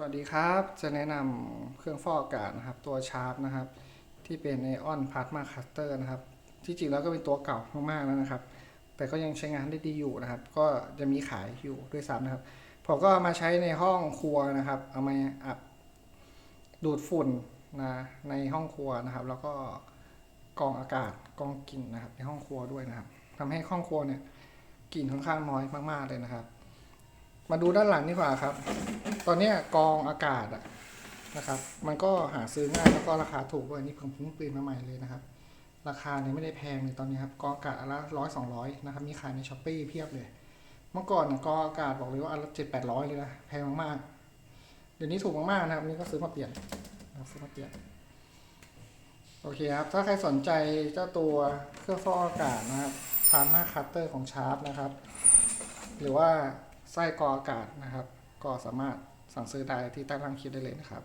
สวัสดีครับ จะแนะนำเครื่องฟอกอากาศนะครับ ตัวชาร์ปนะครับ ที่เป็นไอออนพาร์ m มาคัตเตอร์นะครับ ที่จริงแล้วก็เป็นตัวเก่ามากๆแล้วนะครับ แต่ก็ยังใช้งานได้ดีอยู่นะครับ ก็จะมีขายอยู่ด้วยซ้ำนะครับ ผมก็มาใช้ในห้องครัวนะครับ เอามาอัดดูดฝุ่นนะในห้องครัวนะครับ แล้วก็กองอากาศกองกลิ่นนะครับ ในห้องครัวด้วยนะครับทำให้ห้องครัวเนี่ยกลิ่นค่อนข้างน้อยมากๆเลยนะครับ มาดูด้านหลังดีกว่าครับ ตอนเนี้ยกองอากาศอะนะครับ มันก็หาซื้อง่ายแล้วก็ราคาถูกด้วยนี่ผมเพิ่งปืนมาใหม่เลยนะครับ ราคาเนี่ยไม่ได้แพงเลยตอนนี้ครับกองอากาศอันละร้อยสองร้อยนะครับ มีขายในช้อปปี้เพียบเลย เมื่อก่อนกองอากาศบอกเลยว่าอันละเจ็ดแปดร้อยเลยนะแพงมากๆ เดี๋ยวนี้ถูกมากๆนะครับ นี่ก็ซื้อมาเปลี่ยนนะซื้อมาเปลี่ยนโอเคครับ ถ้าใครสนใจเจ้าตัวเครื่องฟอกอากาศนะครับพาร์มาคัตเตอร์ของชาร์ปนะครับ หรือว่าไส้กองอากาศนะครับ ก็สามารถ สั่งซื้อได้ที่ใต้ล่างคลิปได้เลยนะครับ